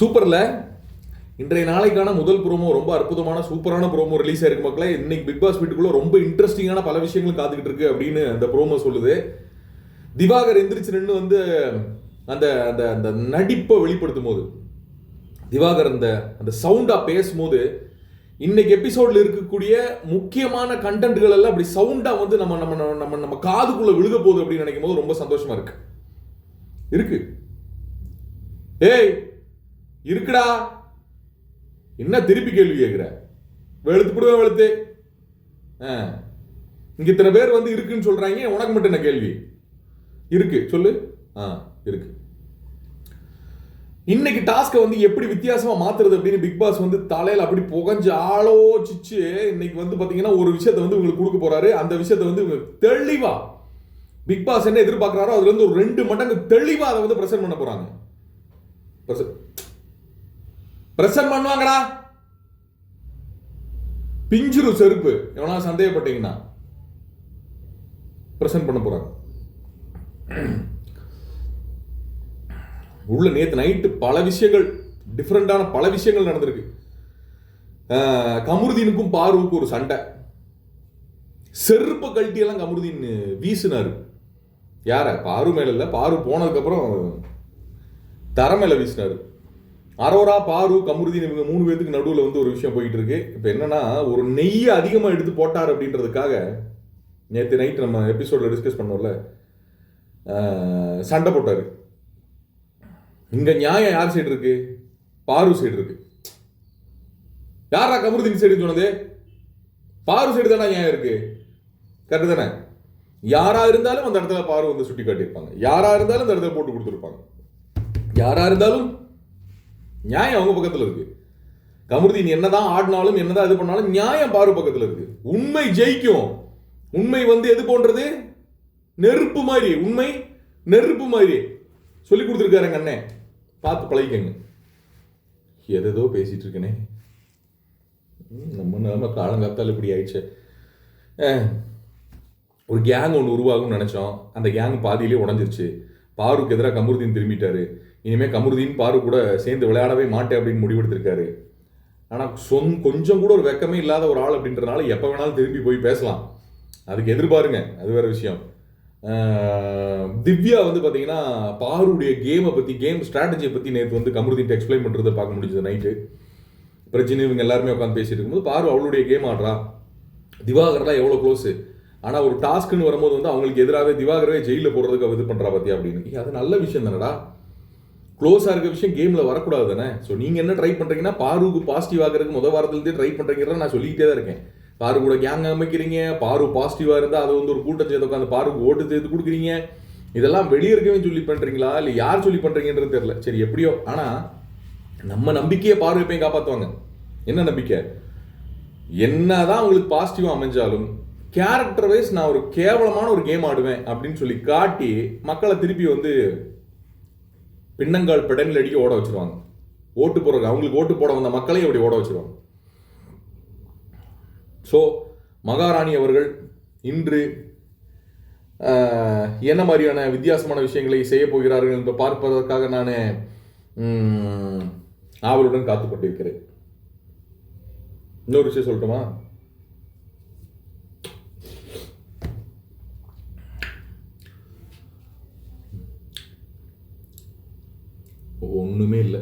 சூப்பரில். இன்றைய நாளைக்கான முதல் ப்ரோமோ ரொம்ப அற்புதமான சூப்பரான ப்ரோமோ ரிலீஸ் ஆயிருக்கு மக்களே. இன்னைக்கு பிக் பாஸ் வீட்டுக்குள்ள ரொம்ப இன்ட்ரெஸ்டிங்கான பல விஷயங்கள் காத்துக்கிட்டு இருக்கு அப்படின்னு அந்த ப்ரோமோ சொல்லுது. திவாகர் எந்திரிச்சு நின்று வந்து அந்த அந்த அந்த நடிப்பை வெளிப்படுத்தும் போது திவாகர் அந்த அந்த சவுண்டாக பேசும்போது இன்னைக்கு எபிசோடில் இருக்கக்கூடிய முக்கியமான கண்டென்ட்கள் எல்லாம் அப்படி சவுண்டாக வந்து நம்ம நம்ம நம்ம- நம்ம நம்ம காதுக்குள்ளே விழுக போகுது அப்படின்னு நினைக்கும் போது ரொம்ப சந்தோஷமா இருக்கு. இருக்கு. ஏய் இருக்குடா. என்ன திருப்பி கேள்வி கேட்குற? வெளுத்து போடுவேன் வெளுத்து. ஆ. இங்கே இத்தனை பேர் வந்து இருக்குன்னு சொல்கிறாங்க உனக்கு மட்டும் என்ன கேள்வி? இருக்கு சொல்லு. ஆ இருக்கு. இன்னைக்கு டாஸ்க்கை வந்து எப்படி வித்தியாசமாக மாற்றுறது அப்படின்னு பிக் பாஸ் வந்து தலையில் அப்படி புகஞ்சு ஆலோசிச்சு இன்னைக்கு வந்து பார்த்தீங்கன்னா ஒரு விஷயத்தை வந்து உங்களுக்கு கொடுக்க போறாரு. அந்த விஷயத்தை வந்து இவங்க தெளிவாக பிக் பாஸ் என்ன எதிர்பார்க்குறாரோ அதுலேருந்து ஒரு ரெண்டு மடங்கு தெளிவாக அதை வந்து ப்ரெசென்ட் பண்ண போகிறாங்க பிரசன்ட் பண்ணுவாங்கடா. பிஞ்சிரு செருப்பு. எவனா சந்தேகப்பட்டீங்கன்னா பிரசன்ட் பண்ண போறாங்க. உள்ள நேத்து நைட்டு பல விஷயங்கள் டிஃப்ரெண்டான பல விஷயங்கள் நடந்திருக்கு. கமருதீனுக்கும் பார்வுக்கும் ஒரு சண்டை. செருப்பை கழட்டியெல்லாம் கமருதீன் வீசினார். யார? பாரு மேல இல்லை பாரு போனதுக்கப்புறம் தர மேல வீசினார். அரோரா பாரு கமருதீன் இவங்க மூணு பேத்துக்கு நடுவில் வந்து ஒரு விஷயம் போயிட்டு இருக்கு இப்போ என்னன்னா ஒரு நெய்யை அதிகமாக எடுத்து போட்டார் அப்படின்றதுக்காக நேற்று நைட் நம்ம எபிசோடில் டிஸ்கஸ் பண்ணோம்ல சண்டை போட்டார். இங்கே நியாயம் யார் சைடு இருக்கு? பாரு சைடு இருக்கு. யாரா கமருதீன் சைடு சொன்னது? பாரு சைடு தானே நியாயம் இருக்கு? கரெக்டு தானே? யாரா இருந்தாலும் அந்த இடத்துல பாரு வந்து சுட்டி காட்டியிருப்பாங்க யாரா இருந்தாலும் அந்த இடத்துல போட்டு கொடுத்துருப்பாங்க. யாரா இருந்தாலும் நியாயம் அவங்க பக்கத்தில் இருக்கு. கமருதீன் என்னதான் ஆடினாலும் என்னதான் இது பண்ணாலும் நியாயம் பாரு பக்கத்தில் இருக்கு. உண்மை ஜெயிக்கும். உண்மை வந்து எது போன்றது? நெருப்பு மாதிரி. உண்மை நெருப்பு மாதிரி. சொல்லி கொடுத்துருக்காருங்க அண்ணே. பார்த்து பழகிக்கங்க. எதோ பேசிட்டு இருக்கனே. நம்ம நம்ம காலங்காத்தால் இப்படி ஆயிடுச்சு. ஒரு கேங் ஒன்று உருவாகும்னு நினச்சோம். அந்த கேங் பாதியிலே உடஞ்சிருச்சு. பாருக்கு எதிராக கமருதீன் திரும்பிட்டாரு. இனிமேல் கமருதீன் பாரு கூட சேர்ந்து விளையாடவே மாட்டேன் அப்படின்னு முடிவெடுத்திருக்காரு. ஆனால் சொந் கொஞ்சம் கூட ஒரு வெக்கமே இல்லாத ஒரு ஆள் அப்படின்றனால எப்போ வேணாலும் திரும்பி போய் பேசலாம். அதுக்கு எதிர்பாருங்க அது வேற விஷயம். திவ்யா வந்து பார்த்தீங்கன்னா பாருடைய கேமை பற்றி கேம் ஸ்ட்ராட்டஜியை பற்றி நேற்று வந்து கமருதீன் எக்ஸ்பிளைன் பண்ணுறதை பார்க்க முடிஞ்சது நைட்டு பிரச்சனை இவங்க எல்லாருமே உட்காந்து பேசிட்டு இருக்கும்போது பாரு அவளுடைய கேம் ஆடுறா. திவாகர்லாம் எவ்வளோ க்ளோஸு ஆனால் ஒரு டாஸ்க்குன்னு வரும்போது வந்து அவங்களுக்கு எதிராகவே திவாகரவே ஜெயிலில் போடுறதுக்கு இது பண்ணுறா பார்த்தியா அப்படின்னு. அது நல்ல விஷயம் தானடா. க்ளோஸாக இருக்க விஷயம் கேமில் வரக்கூடாது தானே? ஸோ நீங்கள் என்ன ட்ரை பண்ணுறீங்கன்னா பாருக்கு பாசிட்டிவ் ஆகிறதுக்கு முத வாரத்துலேருந்தே ட்ரை பண்ணுறீங்கிறத நான் சொல்லிக்கிட்டே தான் இருக்கேன். பாரு கூட கேங் அமைக்கிறீங்க பாரு பாசிட்டிவாக இருந்தால் அதை வந்து ஒரு கூட்டம் சேர்த்து உட்காந்து பாருக்கு ஓட்டு சேர்த்து கொடுக்குறீங்க. இதெல்லாம் வெளியே இருக்கவே சொல்லி பண்ணுறீங்களா இல்லை யார் சொல்லி பண்ணுறீங்கன்றது தெரில சரி எப்படியோ. ஆனால் நம்ம நம்பிக்கையை பாரு எப்பயும் காப்பாற்றுவாங்க என்ன நம்பிக்கை? என்னதான் உங்களுக்கு பாசிட்டிவாக அமைஞ்சாலும் கேரக்டர் வைஸ் நான் ஒரு கேவலமான ஒரு கேம் ஆடுவேன் அப்படின்னு சொல்லி காட்டி மக்களை திருப்பி வந்து பின்னங்கால் பெடனில் அடிக்க ஓட வச்சுருவாங்க. ஓட்டு போடுற அவங்களுக்கு ஓட்டு போட வந்த மக்களையும் அப்படி ஓட வச்சுருவாங்க. ஸோ மகாராணி அவர்கள் இன்று என்ன மாதிரியான வித்தியாசமான விஷயங்களை செய்ய போகிறார்கள் என்று பார்ப்பதற்காக நான் ஆவலுடன் காத்து கொண்டிருக்கிறேன். இன்னொரு விஷயம் சொல்லட்டுமா? ஒன்றுமே இல்லை.